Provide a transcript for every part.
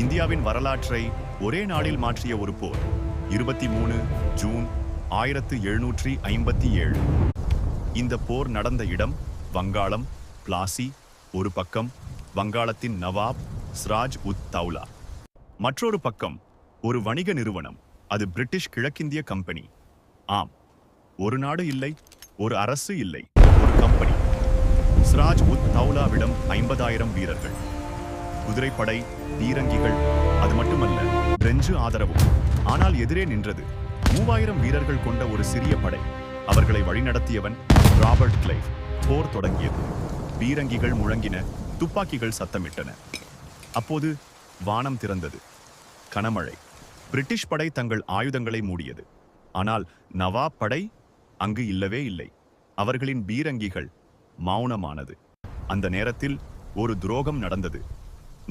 இந்தியாவின் வரலாற்றை ஒரே நாளில் மாற்றிய ஒரு போர் இருபத்தி மூணு ஜூன் ஆயிரத்து எழுநூற்றி ஐம்பத்தி ஏழு. இந்த போர் நடந்த இடம் வங்காளம் பிளாசி ஒரு பக்கம் வங்காளத்தின் நவாப் ஸ்ராஜ் உத் தௌலா. மற்றொரு பக்கம் ஒரு வணிக நிறுவனம் அது பிரிட்டிஷ் கிழக்கிந்திய கம்பெனி. ஆம் ஒரு நாடு இல்லை ஒரு அரசு இல்லை ஒரு கம்பெனி. ஸ்ராஜ் உத் தௌலாவிடம் ஐம்பதாயிரம் வீரர்கள். குதிரைப்படை பீரங்கிகள் அது மட்டுமல்ல பிரெஞ்சு ஆதரவும். ஆனால் எதிரே நின்றது மூவாயிரம் வீரர்கள் கொண்ட ஒரு சிறிய படை. அவர்களை வழிநடத்தியவன் ராபர்ட் கிளைவ். போர் தொடங்கியது. பீரங்கிகள் முழங்கின துப்பாக்கிகள் சத்தமிட்டன. அப்போது வானம் திறந்தது. கனமழை. பிரிட்டிஷ் படை தங்கள் ஆயுதங்களை மூடியது. ஆனால் நவாப் படை அங்கு இல்லவே இல்லை. அவர்களின் பீரங்கிகள் மௌனமானது. அந்த நேரத்தில் ஒரு துரோகம் நடந்தது.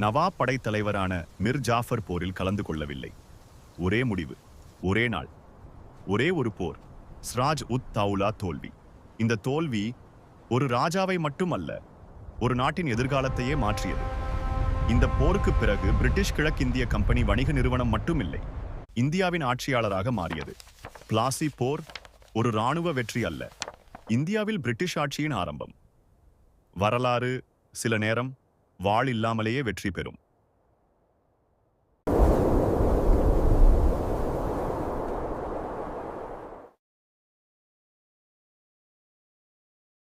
நவாப் படைத்தலைவரான மிர் ஜாஃபர் போரில் கலந்து கொள்ளவில்லை. ஒரே முடிவு ஒரே நாள் ஒரே ஒரு போர் ஸ்ராஜ் உத் தௌலா தோல்வி. இந்த தோல்வி ஒரு ராஜாவை மட்டுமல்ல ஒரு நாட்டின் எதிர்காலத்தையே மாற்றியது. இந்த போருக்கு பிறகு பிரிட்டிஷ் கிழக்கிந்திய கம்பெனி வணிக நிறுவனம் மட்டுமில்லை இந்தியாவின் ஆட்சியாளராக மாறியது. பிளாசி போர் ஒரு இராணுவ வெற்றி அல்ல இந்தியாவில் பிரிட்டிஷ் ஆட்சியின் ஆரம்பம். வரலாறு சில நேரம் வாழ் இல்லாமலேயே வெற்றி பெறும்.